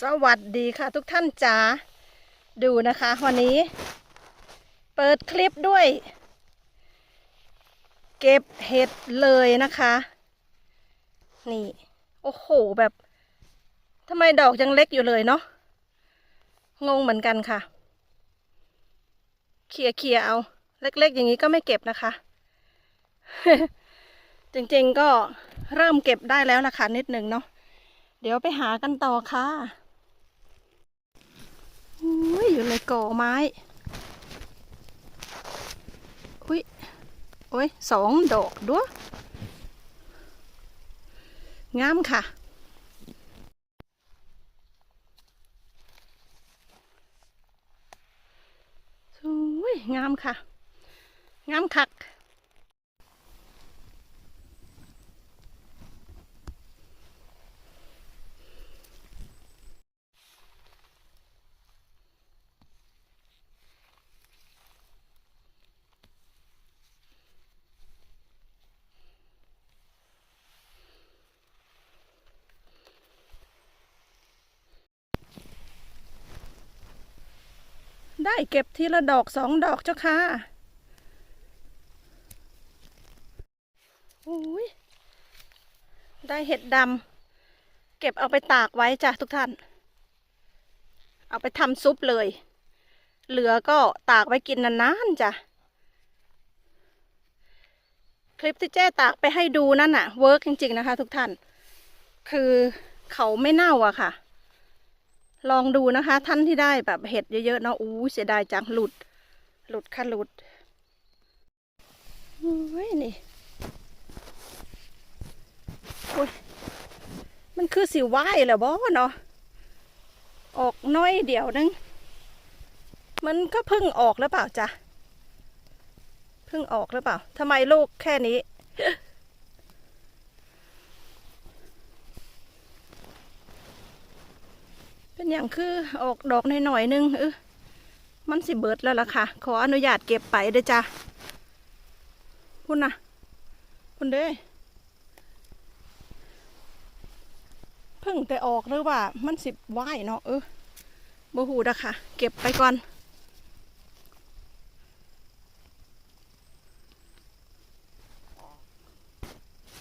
สวัสดีค่ะทุกท่านจ๋าดูนะคะ วันนี้ เปิดคลิปด้วย เก็บเห็ดเลยนะคะ นี่ โอ้โหแบบทำไมดอกยังเล็กอยู่เลยเนาะงงเหมือนกันค่ะเคลียเคลียเอา เล็ก ๆ อย่างนี้ก็ไม่เก็บนะคะ จริงๆก็เริ่มเก็บได้แล้วนะคะนิดนึงเนาะ เดี๋ยวไปหากันต่อค่ะอุ้ยอยู่ในก่อไม้ อุ้ยโอ้ยสองดอกด้วยงามค่ะอุ้ยงามค่ะ งามคัก ได้เก็บทีละดอกสองดอกเจ้าค่ะอุ้ยได้เห็ดดำเก็บเอาไปตากไว้จ้ะทุกท่าน เอาไปทำซุปเลย เหลือก็ตากไว้กินนานๆจ้ะคลิปที่เจ๊ตากไปให้ดูนั่นน่ะเวิร์กจริง ๆ นะคะ ทุกท่าน คือเขาไม่เน่าอะค่ะ ลองดูนะคะ ท่านที่ได้แบบเห็ดเยอะๆเนาะอู้เสียดายจังหลุด หลุดค่ะหลุดโอ้ยนี่โอ้ยมันคือสิว่ายเหรอบ่เนาะออกน้อยเดียวนึง มันก็เพิ่งออกหรือเปล่าจ๊ะเพิ่งออกหรือเปล่าทำไมลูกแค่นี้ เป็นอย่างคือออกดอกหน่อยๆนึงเออมันสิเบิดแล้วล่ะค่ะ ขออนุญาตเก็บไปเด้อจ้ะพุ่นนะพุ่นเด้เพิ่งแต่ออกหรือว่า มันสิไหวเนาะเออบ่หูดะค่ะ เก็บไปก่อน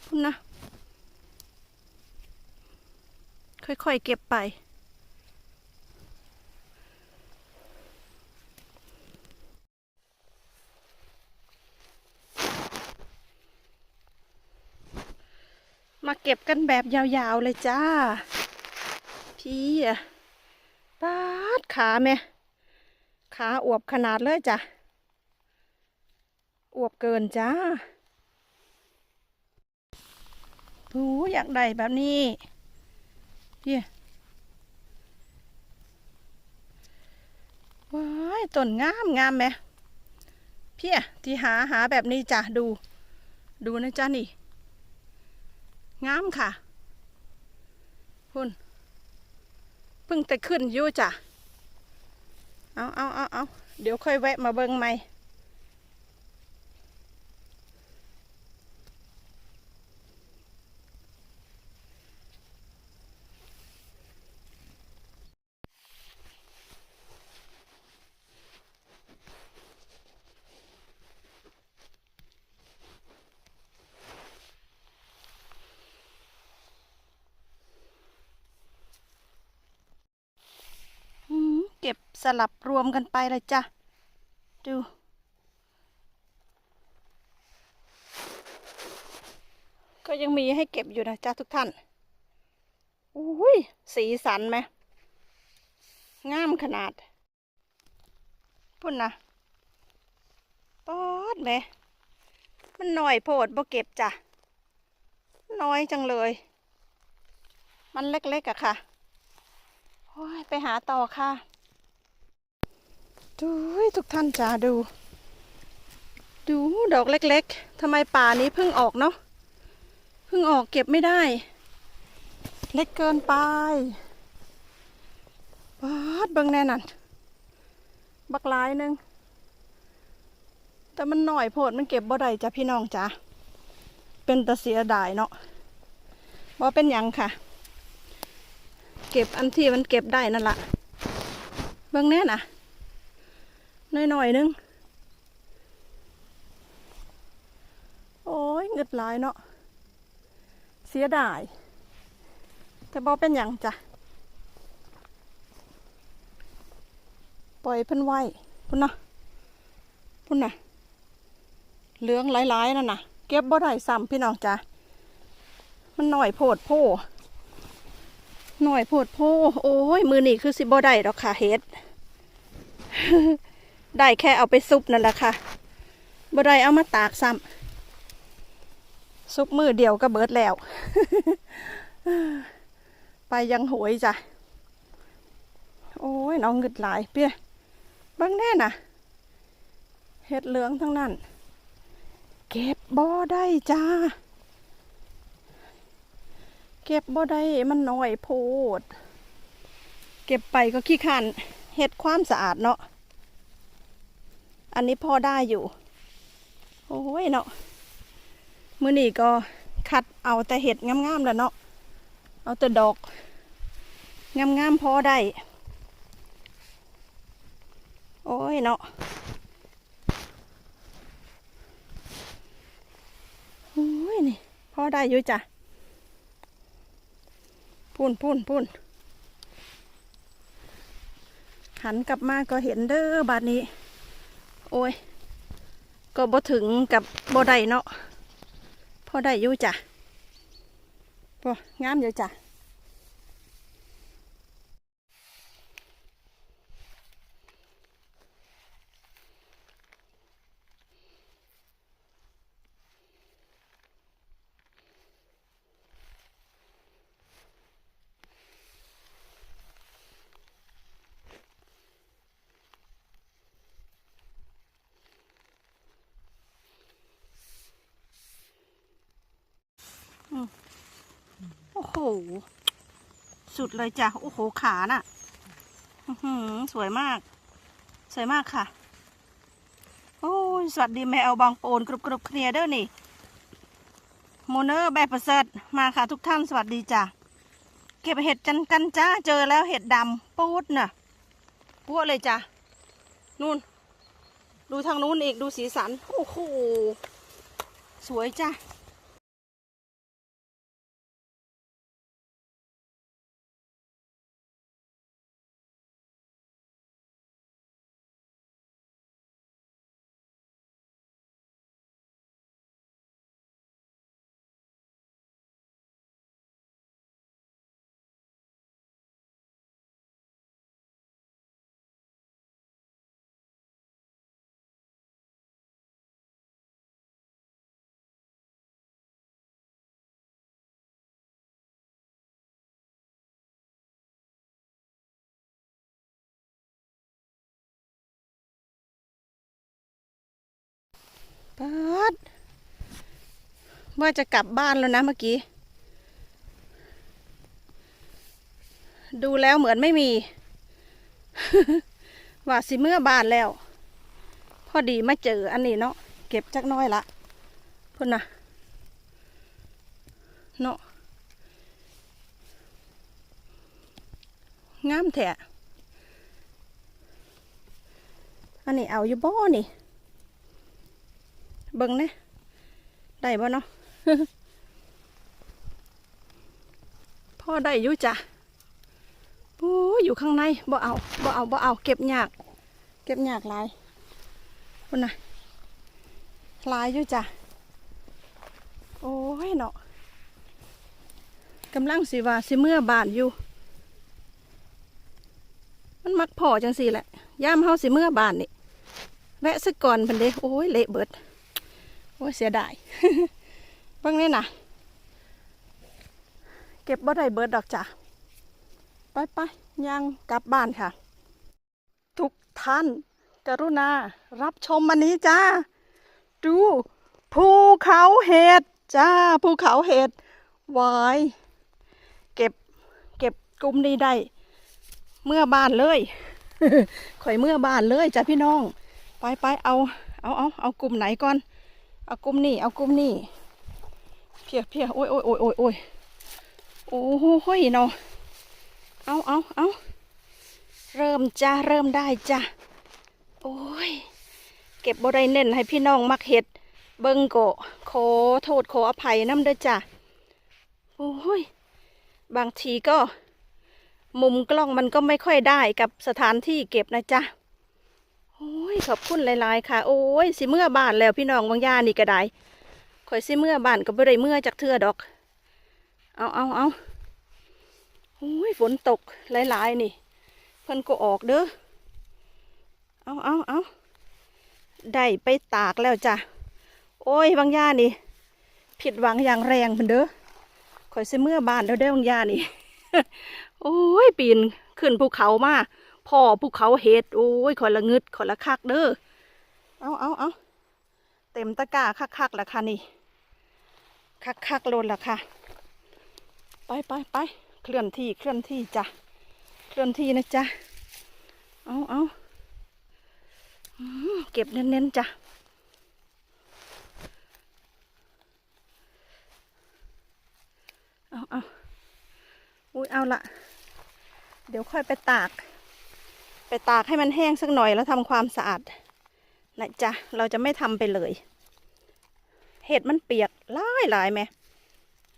พุ่นนะค่อยๆเก็บไป เก็บกันแบบยาวๆเลยจ้า พี่อะปาดขาแม่ขาอวบขนาดเลยจ้ะอวบเกินจ้าหูอยากได้แบบนี้พี่ว้ายต้นงามงามไหมพี่ที่หาหาแบบนี้จ้ะดู ดูนะจ้านี่ งามค่ะพุ่นเพิ่งแต่ขึ้นอยู่จ้ะ เอาเอาเอาเอาเดี๋ยวค่อยแวะมาเบิ้งใหม่ อืมเก็บ สลับรวมกันไปเลยจ้ะ ดู ก็ยังมีให้เก็บอยู่นะจ๊ะทุกท่าน อุ้ย สีสันไหมงามขนาด พุ่นนะป๊อดไหม มันหน่อยโพดบ่เก็บจ้ะ น้อยจังเลย มันเล็กๆอะค่ะ โอ้ย ไปหาต่อค่ะ ดูทุกท่านจ้าดู ดูดอกเล็กๆทำไมป่านี้เพิ่งออกเนาะเพิ่งออกเก็บไม่ได้ เล็กเกินไปบาดเบิ่งแน่นั่นบักหลายหนึ่งแต่มันหน่อยโพดมันเก็บบ่ได้จ้ะพี่น้องจ้ะเป็นตะเสียดายเนาะบ่เป็นยังค่ะ เก็บอันที่มันเก็บได้นั่นละเบิ่งแน่น่ะ หน้อยๆนึง โอ้ยเงิดหลายเนาะ เสียดาย แต่บอเป็นอย่างจ้ะ ปล่อยเพิ่นไว้พุ่นนะพุ่นนะเหลืองหลายๆนั่นน่ะเก็บบ่ได้ซ้ำพี่น้องจ้ะ มันหน่อยโพดโพหน่อยโพดโพ โอ้ย มือนี่คือสิบ่ได้ดอกค่ะเฮ็ด ได้แค่เอาไปซุปนั่นแหละค่ะบ่ได้เอามาตากซ้ำซุปมือเดียวก็เบิดแล้ว ไปยังหวยจ้ะ โอ้ยน้องเงึดหลายเปี้ยบังแน่น่ะ เห็ดเหลืองทั้งนั้น เก็บบ่ได้จ้า เก็บบ่ได้มันน้อยโพด เก็บไปก็ขี้ขันเห็ดความสะอาดเนาะ อันนี้พ่อได้อยู่ โอ้ยเนาะมื้อนี้ก็คัดเอาแต่เห็ดงามๆแล้วเนาะเอาแต่ดอกงามๆพอได้ โอ้ยเนาะโอ้ยนี่พอได้อยู่จ้ะพุ่นพุ่นพุ่นหันกลับมาก็เห็นเด้อบาดนี้ โอ้ย ก็บ่ถึงกับบ่ได้เนาะพอได้อยู่จ้ะพองามอยู่จ้ะ ห สุดเลยจ้ะ โอ้โห ขาน่ะสวยมาก สวยมากค่ะ โอ้ย สวัสดีแมวบางโปนกรุบกรุบเคลียร์เด้อนี่โมเนอร์แบบประเสริฐมาค่ะทุกท่านสวัสดีจ้ะ เก็บเห็ดจันกันจ้า เจอแล้วเห็ดดำปูดน่ะปั้วเลยจ้ะ นู่น ดูทางนู้นอีก ดูสีสัน โอ้โห สวยจ้ะ ปัดว่าจะกลับบ้านแล้วนะเมื่อกี้ ดูแล้วเหมือนไม่มี ว่าสิเมื่อบ้านแล้ว พอดีมาเจออันนี้เนาะเก็บจักน้อยละพุ่นนะเนาะงามแท้อันนี้เอาอยู่บ่นี่ เบิ่งเนี่ยได้บ่เนาะพ่อได้อยู่จ้ะโอ้ยอยู่ข้างในบ่เอาบ่เอาบ่เอา เก็บหยาก เก็บหยากหลายคนน่ะหลายอยู่จ้ะโอ้ยเนาะกำลังสิว่าสิเมื่อบานอยู่ มันมักพอจังสี่แหละย่ามเฮาสิเมื่อบานนี่แวะสักก่อนเพันเด้โอ้ยเละเบิด โอ้เสียดายเบิ่งนี่นะเก็บบ่ได้เบิดดอกจ้ะไปไปยังกลับบ้านค่ะ ทุกท่าน กรุณา รับชมมันนี้จ้า ดูภูเขาเห็ดจ้าภูเขาเห็ดวายเก็บ เก็บกลุ่มนี้ได้ เมื่อบ้านเลยข่อยเมื่อบ้านเลยจ้ะพี่น้อง ไปไปเอา เอาเอาเอากลุ่มไหนก่อน เอากุมนี่ เอากุมนี่ เพียเพียโอ้ยโอ้ยโอ้ยโอ้ยโอ้ยโอ้โหเนาะเอาเอาเอาเริ่มจ้าเริ่มได้จ้ะโอ้ย เก็บบ่ได้เน้นให้พี่น้องมักเห็ด เบิงโกขอโทษขออภัยน้ำเด้อจ้ะโอ้ย บางทีก็ มุมกล้องมันก็ไม่ค่อยได้กับสถานที่เก็บนะจ๊ะ โอ้ยขอบคุณหลายๆค่ะ โอ้ยสิเมื่อบ้านแล้วพี่น้องบางย่านี่ก็ได้ข่อยสิเมื่อบ้านก็บ่ได้เมื่อจากเทือดอก เอาเอาเอาโอ้ยฝนตกหลายๆนี่ เพิ่นก็ออกเด้อเอาเอาเอาได้ไปตากแล้วจ้ะ โอ้ยบางย่านี่ ผิดหวังอย่างแรงเพิ่นเด้อข่อยสิเมื่อบ้านแล้วเด้อบางย่านี่ โอ้ยปีนขึ้นภูเขามา พ่อภูเขาเห็ดโอ้ยขอยละงึดขอยละคักเด้อเอาเอาเอาเต็มตะกร้าคักๆแล้วค่ะนี่ คักๆโลนล้วค่ะ ไปไปไปเคลื่อนที่เคลื่อนที่จ้ะเคลื่อนที่นะจ๊ะเอาเอาเก็บเน้นๆจ้ะเอาเอาอุ้ยเอาละเดี๋ยวค่อยไปตาก ไปตากให้มันแห้งสักหน่อยแล้วทำความสะอาดนะจ๊ะเราจะไม่ทำไปเลย เห็ดมันเปียกหลายหลายไหม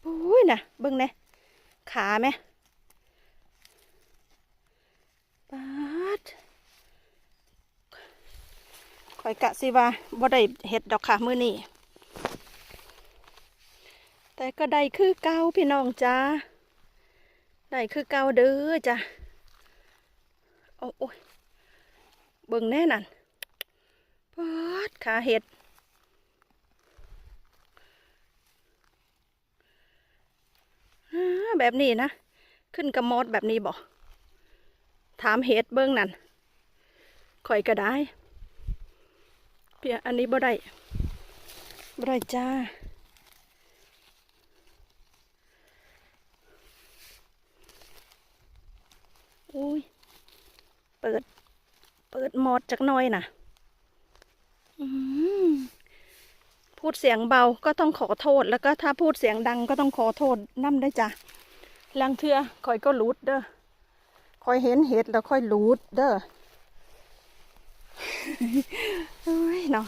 อุ้ยนะเบิ้งเนี่ยขาไหมปาดคอยกะสิว่าบ่ได้เห็ดดอกค่ะมือนี้แต่ก็ได้คือเก่าพี่น้องจ้าได้คือเก่าเด้อจ้ะ โอ้โอ้ยเบิ่งแน่นั่นปาดขาเห็ดแบบนี้นะ ขึ้นกระมอดแบบนี้บ่ถามเห็ดเบิ่งนั่นข่อยก็ได้ เพียอันนี้บ่ได้บ่ได้จ้า อุ้ย เปิด เปิดโหมดจักหน่อยนะอืมพูดเสียงเบาก็ต้องขอโทษ แล้วก็ถ้าพูดเสียงดังก็ต้องขอโทษน้ำได้วยจ้ะลังเทือคอยก็รูดเด้อคอยเห็นเห็ดแล้วค่อยรูดเด้อเฮ้ยเนาะ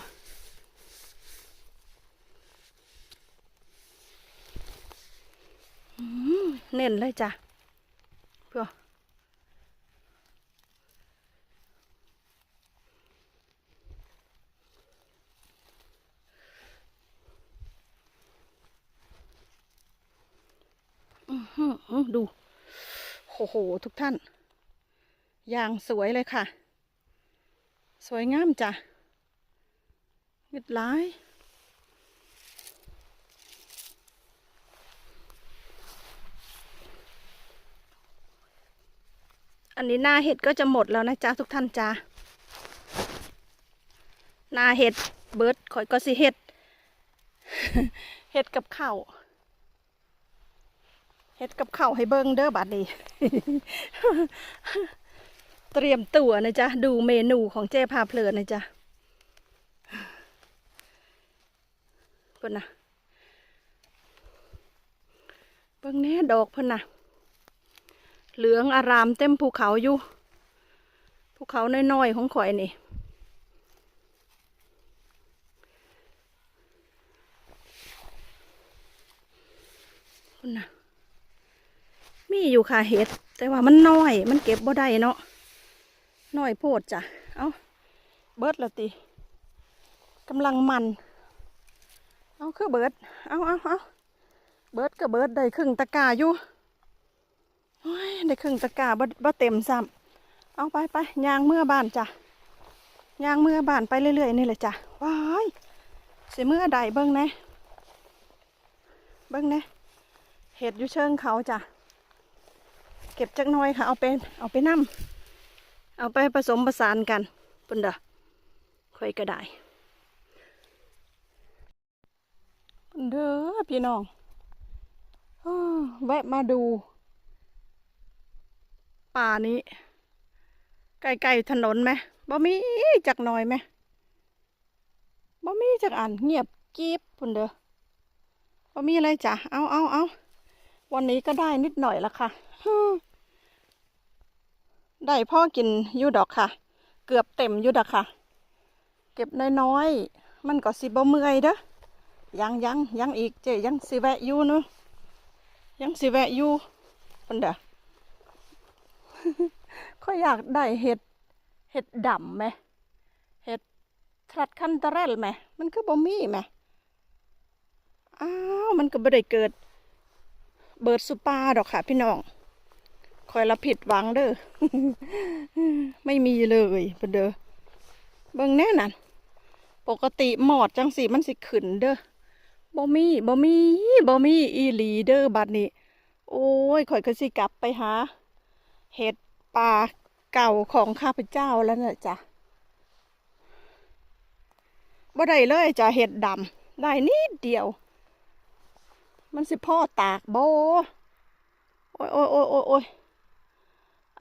อืมเน้นเลยจ้ะเพื่อ อื้อหือ ดูโอ้โห ทุกท่าน อย่างสวยเลยค่ะ สวยงามจ้ะเห็ดหลายอันนี้หน้าเห็ดก็จะหมดแล้วนะจ๊ะทุกท่านจ้าหน้าเห็ดเบิร์ดข่อยก็สิเห็ด เห็ดกับข้าว เฮ็ดกับข้าวให้เบิ่งเด้อบัดนี้ เตรียมตัวนะจ๊ะ ดูเมนูของเจ๊พาเพลินนะจ๊ะเพิ่นนะเบิ่งแน่ดอกเพิ่นนะเหลืองอารามเต็มภูเขาอยู่ ภูเขาน้อยๆของข่อยนี่เพิ่นนะ มีอยู่ค่ะเห็ด แต่ว่ามันน้อย มันเก็บบ่ได้เนาะน้อยโพดจ้ะ เอาเบิร์ดละติกำลังมัน เอาคือเบิร์ดเอาเอาเอาเบิร์ดก็เบิร์ดได้ครึ่งตะกร้าอยู่โอ้ยได้ครึ่งตะกาบ่บ่เต็มซ้ำเอาไปไปยางเมื่อบ้านจ้ะยางเมื่อบ้านไปเรื่อยๆนี่แหละจ้ะว้ายสิเมื่อใดเบิ้งแนะเบิ้งแนะเห็ดอยู่เชิงเขาจ้ะ เก็บจักหน้อยค่ะ เอาไปเอาไปนั่มเอาไปผสมผสานกันปุ่นเด้อค่อยก็ได้ปุ่นเด้อพี่น้องแวะมาดู ป่านี้ไกลๆถนนไหมบ่มีจักหน่อยไหมบ่มีจักอันเงียบกีบปุ่นเด้อบ่มีอะไรจ้ะเอาเอาเอาวันนี้ก็ได้นิดหน่อยละค่ะ ได้พ่อกินอยู่ดอกค่ะ เกือบเต็มอยู่ดอกค่ะ เก็บน้อยๆมันก็สิบ่เมื่อยเด้อยังยังยังอีกเจยังสิแวะอยู่เนาะยังสิแวะอยู่ปันเด้อข้อยอยากได้เห็ดเห็ดดำไหมเห็ดทรัดคันตะเรลไหมมันก็บ่มีไหมอ้าวมันก็บ่ได้เกิดเบิดสุปาดอกค่ะพี่น้อง คอยละผิดหวังเด้อ ไม่มีเลยเพิ่นเด้อ เบิ่งแน่นั่น ปกติหมอดจังสีมันสิขึ้นเด้อบ่มีบ่มีบ่มีอีหลีเด้อบัดนี้ โอ้ยข่อยก็สิกลับไปหา เห็ดป่าเก่าของข้าพเจ้าแล้วน่ะจ้ะบ่ได้เลยจ้ะเห็ดดำได้นิดเดียว มันสิพ่อตากโบโอ้ยโอ้ยโอ้ยโอ้ย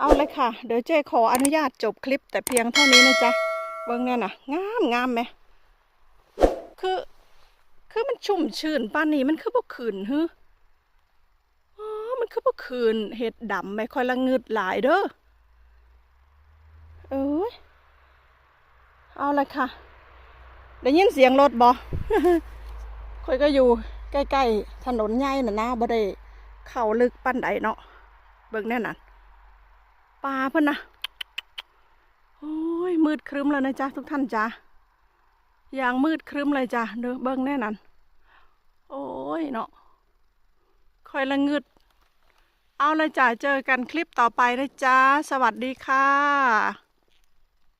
เอาเลยค่ะ เดี๋ยวเจ้ขออนุญาตจบคลิปแต่เพียงเท่านี้นะจ๊ะ เบิ่งแน่ยนะงามงามไหม คือ คือมันชุ่มชื่นป้านนี้มันคือบ่ขืนฮึอ๋อมันคือบ่ขืนเห็ดดำไม่ค่อยละงึดหลายเด้อ เอ้ย เอาเลยค่ะ ได้ยินเสียงรถบ่คอยก็อยู่ใกล้ๆถนนใหญ่น่ะนะบ่ได้เข้าลึกปานใดเนาะ เบิ่งแน่น่ะ ปลาเพิ่นนะโอ้ยมืดครึ้มแล้วนะจ๊ะทุกท่านจ้ะอย่างมืดครึ้มเลยจ้ะเด้อเบิ้งแน่นั้นโอ้ยเนาะคอยละงึด เอาเลยจ้ะเจอกันคลิปต่อไปนะจ๊ะสวัสดีค่ะ